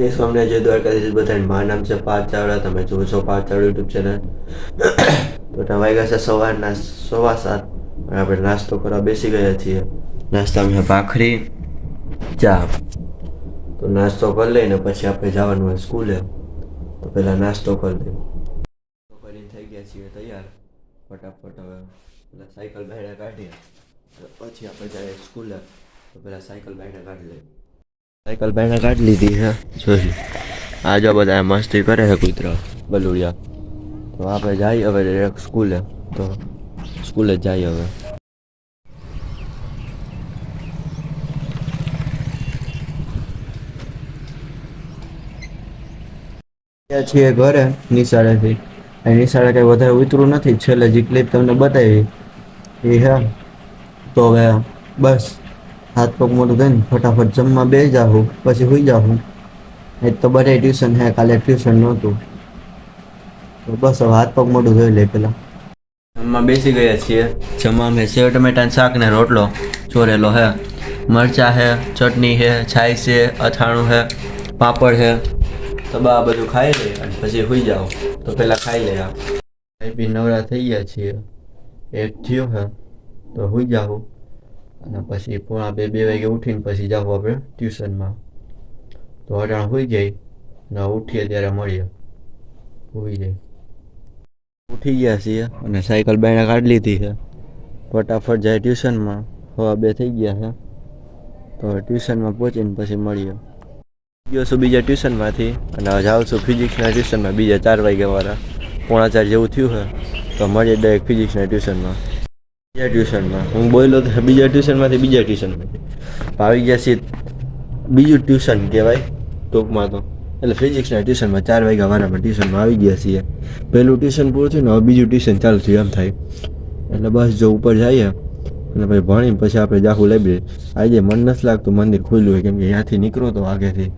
જય સ્વામિનારાયણ, જય દ્વારકાધીશ બધાને. મારું નામ છે પાર્થ ચાવડા, તમે જુઓ છો પાર્થ ચાવડા યુટ્યુબ ચેનલ. ત્યાં વાગ્યા છે સવારના, સવા સાત. આપણે નાસ્તો કરવા બેસી ગયા છીએ. નાસ્તામાં છે ભાખરી, ચા. તો નાસ્તો કરી લઈને પછી આપણે જવાનું હોય સ્કૂલે. તો પહેલાં નાસ્તો કરી દઈએ કરીને થઈ ગયા છીએ તૈયાર. ફટાફટ હવે પેલા સાયકલ બહાર કાઢીએ. પછી આપણે જઈએ સ્કૂલે. તો પહેલાં સાયકલ બહાર કાઢી લઈએ. સાયકલ બહાર કાઢી લીધી છે. જોઈ આ જો બધા મસ્તી કરે છે કૂતરા, બલુડિયા. તો આપણે જઈએ હવે ડાયરેક્ટ સ્કૂલે તો સ્કૂલે જઈએ હવે. છીએ ઘરે નિશાળેથી. અને નિશાળે કંઈ વધારે ઉતરું નથી. છેલ્લે જે ક્લિપ તમને બતાવી એ હે તો હવે બસ. હાથ પગ મોટું થઈને ફટાફટ જમવા બે જાઉં પછી સુઈ જાઉં એ તો બધે ટ્યુશન હે, કાલે ટ્યુશન નહોતું. તો બસ હવે હાથ પગ મોટું ધોઈ લે પેલા. જમવા બેસી ગયા છીએ. જમવા મેં સેવ ટમેટાનું શાક ને રોટલો. ચોરેલો હે, મરચા હે, ચટણી હે છાઈ છે, અથાણું હે, પાપડ હે. તો બા બધું ખાઈ લે અને પછી સુઈ જાઓ. તો પેલા ખાઈ લે આ. બી નવરા થઈ ગયા છીએ. એક થયો હે, તો સુઈ જાઉં અને પછી પોણા બે બે વાગે ઉઠીને પછી જાવ આપણે ટ્યુશનમાં. તો અટાણ હોઈ જાય ને ઉઠીએ ત્યારે મળીએ. હોઈ જાય. ઉઠી ગયા છીએ અને સાયકલ બાયણે કાઢી લીધી છે. ફટાફટ જાય ટ્યુશનમાં. હવા બે થઈ ગયા છે. તો ટ્યુશનમાં પહોંચીને પછી મળીએ. ગયો છું બીજા ટ્યુશનમાંથી અને જાઉં છું ફિઝિક્સના ટ્યુશનમાં, બીજા ચાર વાગ્યા વાળા, પોણા ચાર જેવું થયું છે. તો મળીએ ડાયરેક્ટ ફિઝિક્સના ટ્યુશનમાં. બીજા ટ્યુશનમાં. હું બોલ્યો તો બીજા ટ્યુશનમાંથી બીજા ટ્યુશનમાં આવી ગયા છીએ બીજું ટ્યુશન કહેવાય ટૂંકમાં તો. એટલે ફિઝિક્સના ટ્યુશનમાં ચાર વાગ્યા વારામાં ટ્યુશનમાં આવી ગયા છીએ. પહેલું ટ્યુશન પૂરું થયું ને હવે બીજું ટ્યુશન ચાલુ થયું, એમ થાય. એટલે બસ જો ઉપર જઈએ અને પછી ભણીને પછી આપણે જાહું લાઇબ્રેરી આજે મન નથી લાગતું મંદિર ખુલ્લું હોય, કેમ કે ત્યાંથી નીકળો તો આગેથી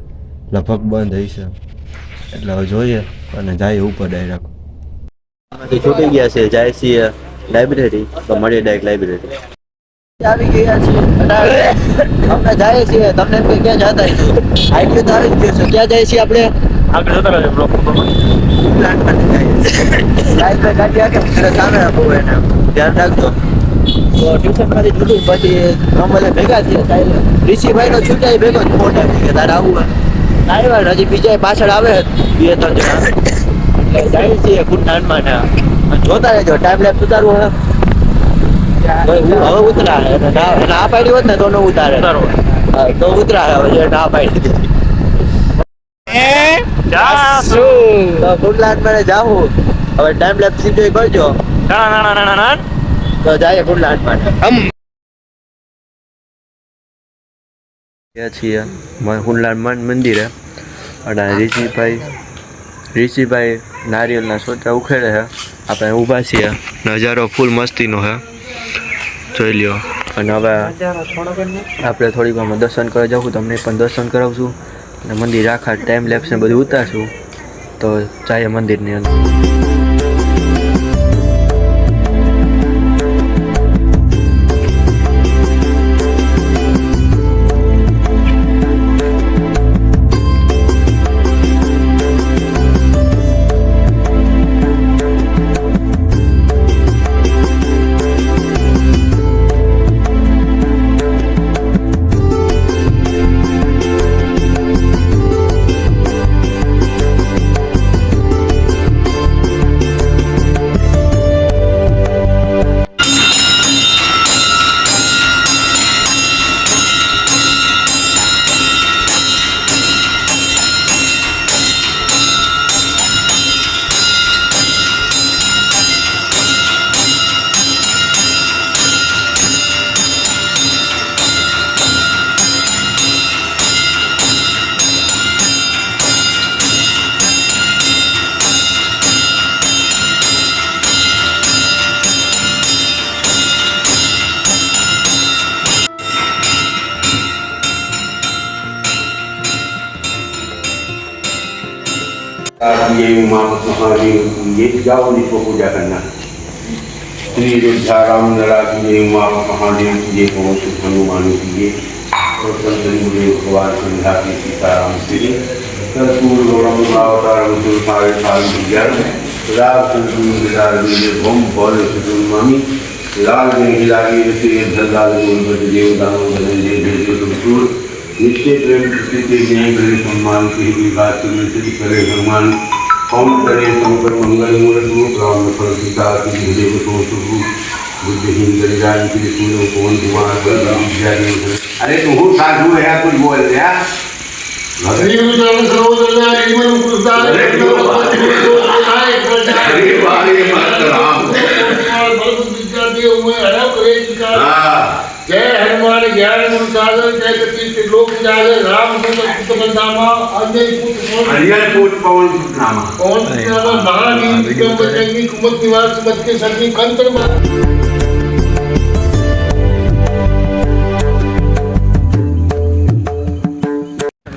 લગભગ બંધ હશે એટલે હવે જોઈએ અને જઈએ ઉપર ડાયરેક્ટ છૂટી ગયા છે જાય છીએ. લાઇબ્રેરી તો મળીએ ડાયરેક્ટ લાઇબ્રેરી આવી ગયા છીએ. અમે જાય છીએ. તમને એમ કે ક્યાં જતા આઈટી તો આવી ગયું છે. ક્યાં જાય છીએ આપણે? આગળ જતા રહેજો બ્લોક લાઈફ ગાડી સામે એને ધ્યાન રાખજો. તો ટ્યુશનમાંથી છૂટું પછી અમે ભેગા થયા કાલે ઋષિભાઈનો છૂટાય ભેગો જ કે તારે આવ્યા હજી બીજા પાછળ આવે. બે ત્રણ જણા. જાય છીએ કુંડાનમાં ને જોતા રહેજો ટાઈમ લેપ ઉતારવું હવે. હવે ઉતરાય ના ના પાડી હોત ને તો ન ઉતારે. તો ઉતરાય હવે ના પાડી દીધી. જાવું હવે ટાઈમ લેપ સીધો કરજો. ના ના ના ના ના. તો જાય કુંડલાનમાં હમ. ગયા છીએ. કુંડલાન મંદિરે. અને ઋષિભાઈ ઋષિભાઈ નારિયેલના સોચા ઉખેડે છે આપણે ઊભા છીએ. નજારો ફૂલ મસ્તીનો છે જોઈ લ્યો. અને હવે આપણે થોડીક વારમાં દર્શન કરવા જાઉં તમને પણ દર્શન કરાવશું. અને મંદિર આખા ટાઈમ લેપ્સને બધું ઉતારશું. તો જાય મંદિરની અંદર. ये उमा महादेव ये जाओ इसको पूजा करना श्री रुद्राराम नरा की ये उमा महादेव की ये पवन सुख हनुमान की ये और संतरी मुझे भगवान संध्या की सीताराम श्री कर्पूरगौरमुदावतारं सुरपारितां विद्यां रामचन्द्रं भोल सुमामि लाल में लागी ऋषि धरदाल गुणपति देवताओं धनंजय देव निश्चय प्रेम प्रति ज्ञान करे सम्मान की ही बात से करे भगवान कौन करे संकर मंगल मूल रूप राम फल सीता की हृदय को सुख बुद्धिहीन गरिदान की सूर्य कौन कुमार बल अरे तू हूँ साधु है कुछ बोल अरे मत राम हाँ। जय हनुमान ज्ञान गुरु सागर जय कपीश लोक जागर राम पुत्र बलदामा अंजनी पुत्र हरियर कोट पवन नामा पवन पुत्र महावीर विक्रम बजरंगी कुमत निवास मत के सभी कंचन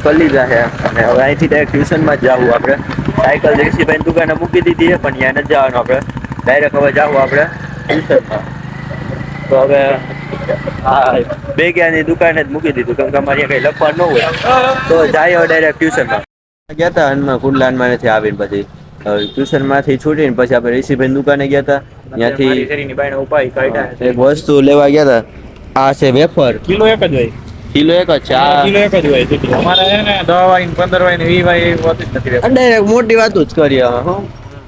કરી લીધા છે અને હવે અહીંથી ડાયરેક્ટ ટ્યુશનમાં જ જવું આપણે સાયકલ જયસીભાઈ દુકાને મૂકી દીધી છે પણ ત્યાં નથી જવાનું આપણે ડાયરેક્ટ હવે જવું આપણે ટ્યુશનમાં તો હવે હા બે ગ્યાની દુકાને જ મૂકી દીધું. કેમ કે અમારે કઈ લખવાનું ન હોય. તો જાય ડાયરેક્ટ ટ્યુશનમાં ગયા હતા હનુમાન કુંડલાનમાં નથી આવીને પછી. ટ્યુશનમાંથી છૂટીને પછી આપણે ઋષિભાઈ દુકાને ગયા હતા ત્યાંથી એક વસ્તુ લેવા ગયા હતા આ છે વેફર. કિલો એક જ હોય. કિલો એક જ છે આ. કિલો એક જ હોય અમારે છે ને દસ વાય ને પંદર વાય ને વીસ વાય નથી ડાયરેક્ટ મોટી વાત જ કરીએ અમે હો.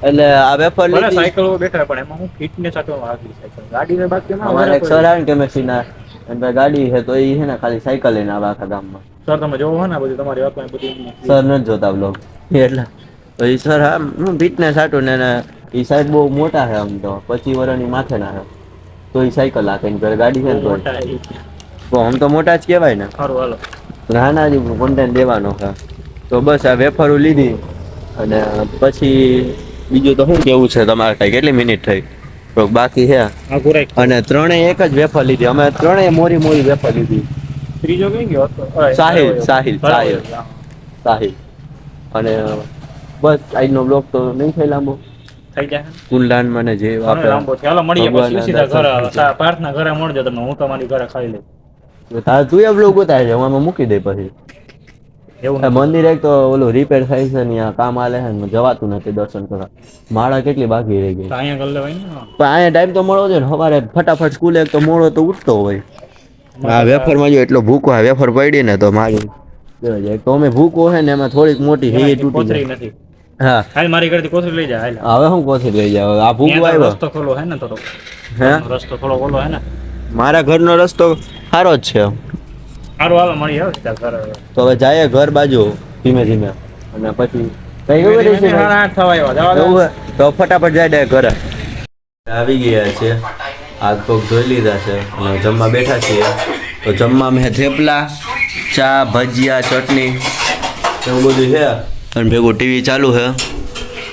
એટલે આ વેફર લીધી. સાયકલ બેઠા પણ એમાં હું ફિટનેસ આટલો આગળ સાયકલ ગાડી ને બાકી અમારે એક સર આવે કેમેસી ના અને ભાઈ ગાડી છે તો એ છે ને ખાલી સાયકલ લઈને આવે આખા ગામમાં. સર તમે જોવો હો ને બધું તમારી વાતમાં બધી સર ન જોતા બ્લોગ એટલે તો એ સર આમ હું ફિટનેસ હાટું ને એ સાહેબ બહુ મોટા છે આમ તો પછી વર્ષની માથે ના છે. તો એ સાયકલ હાકે ને ગાડી છે તો. તો આમ તો મોટા જ કહેવાય ને. સારું હાલો. નાના જ કોન્ટેન્ટ દેવાનો છે. તો બસ આ વેફરું લીધી અને પછી બીજું તો શું કેવું છે તમારે કઈ કેટલી મિનિટ થઈ? બાકી છે. અને ત્રણેય એક જ વેફર લીધી. અમે ત્રણેય મોરી મોરી વેફર લીધી. ત્રીજો કઈ ગયો? સાહિલ, સાહિલ, સાહિલ. સાહિલ. અને બસ આજનો બ્લોગ તો નહીં લાંબો. થઈ જાય. કુંડલાન મને જે લાંબો મળીએ પછી સીધા ઘરે. મળજો તમને. હું તમારી ઘરે ખાઈ લઈ તારે તું એ બ્લોગ ઉતારે હું મૂકી દે પછી. એવું મંદિર એક તો ઓલું રિપેર થાય છે ને આ કામ આલે છે જવાતું નથી દર્શન કરવા. માળા કેટલી બાકી રહી ગઈ. અહીંયા કરી લેવાય ને પણ અહીંયા ટાઈમ તો મળવો છે ને. સવારે ફટાફટ સ્કૂલે એક તો મોડો તો ઉઠતો હોય. આ વેફરમાં જો એટલો ભૂકો આ વેફર પડી ને તો મારી તો અમે ભૂકો છે ને એમાં થોડીક મોટી હે તૂટી જાય. નથી. હા. હાલ મારી ઘરેથી કોથળી લઈ જાય હાલ. હવે હું કોથી લઈ જાવ આ ભૂકો આવ્યો. રસ્તો ખોલો હે ને થોડો હે? રસ્તો થોડો ખોલો હે ને. મારા ઘરનો રસ્તો સારો જ છે. સારું તો હવે જાય ઘર બાજુ ધીમે ધીમે. અને પછી તો ફટાફટ જાય ઘરે. આવી ગયા છે. હાથ પગ ધોઈ લીધા છે. અને જમવા બેઠા છીએ. તો જમવા મેં થેપલા ચા ભજીયા ચટણી એવું બધું છે. અને ભેગું ટીવી ચાલુ છે.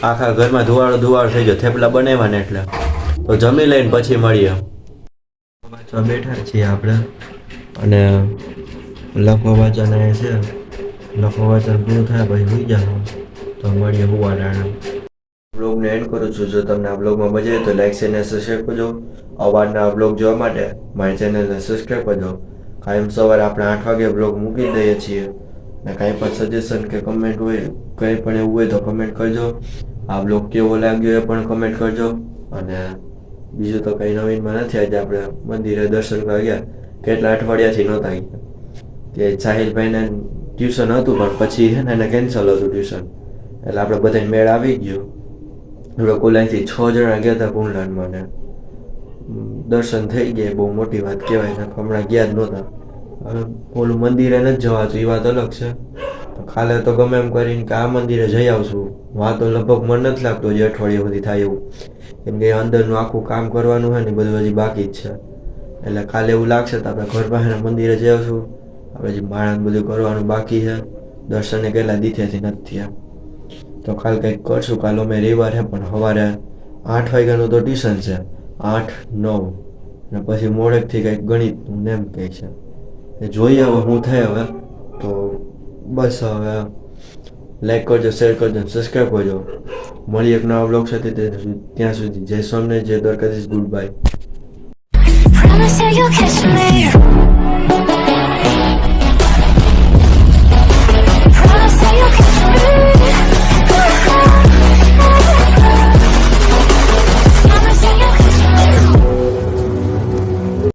આખા ઘરમાં ધુવાળો ધુવાળો થઈ ગયો. થેપલા બનાવ્યા ને એટલે. તો જમી લઈને પછી મળીએ. બેઠા છીએ આપણે. અને લખવા વાંચન એ છે લખવા વાંચન પૂરું થાય પછી સુઈ જાઓ તો મળીએ હુવાડાના બ્લોગને એન્ડ કરું છું જો તમને આ બ્લોગમાં મજા આવે તો લાઈક છે અને સબસ્ક્રાઈબ કરજો અવારના બ્લોગ જોવા માટે મારી ચેનલને સબસ્ક્રાઈબ કરજો કાયમ સવારે આપણે આઠ વાગે બ્લોગ મૂકી દઈએ છીએ ને કાંઈ પણ સજેશન કે કમેન્ટ હોય કંઈ પણ એવું હોય તો કમેન્ટ કરજો આ બ્લોગ કેવો લાગ્યો એ પણ કમેન્ટ કરજો અને બીજું તો કંઈ નવીનમાં નથી આજે આપણે મંદિરે દર્શન કરવા ગયા કેટલા અઠવાડિયાથી નહોતા ગયા કે સાહિલભાઈને ટ્યુશન હતું, પણ પછી છે ને એને કેન્સલ હતું ટ્યુશન એટલે આપણે બધાને મેળ આવી ગયો. આપણે કુલ છ જણા ગયા હતા કુંડલાનમાં ને. દર્શન થઈ ગયા, બહુ મોટી વાત કહેવાય ને હમણાં ગયા જ નહોતા. ઓલું મંદિરે નથી જવાતું એ વાત અલગ છે. ખાલે તો ગમે એમ કરીને કે આ મંદિરે જઈ આવશું. વાતો લગભગ મને નથી લાગતું જે અઠવાડિયા સુધી થાય એવું. કેમ કે અંદરનું આખું કામ કરવાનું હોય ને બધું હજી બાકી જ છે. એટલે કાલે એવું લાગશે તો આપણે ઘર પાસેના મંદિરે જઈ આવશું. આપણે જે માણસ બધું કરવાનું બાકી છે, દર્શને કેટલા દીથેથી નથી થયા. તો કાલ કંઈક કરશું, કાલ અમે રવિવાર છે પણ સવારે આઠ વાગ્યાનું તો ટ્યુશન છે, આઠ, નવ. ને પછી મોડેકથી કંઈક ગણિતનું ને એમ કંઈક છે. એ જોઈએ હવે હું થાય હવે. તો બસ હવે લાઈક કરજો શેર કરજો સબસ્ક્રાઈબ કરજો. મળીએ એક નવા બ્લોગ સાથે ત્યાં સુધી. જય સ્વામિનારાયણ, જય દ્વારકાધીશ, ગુડ બાય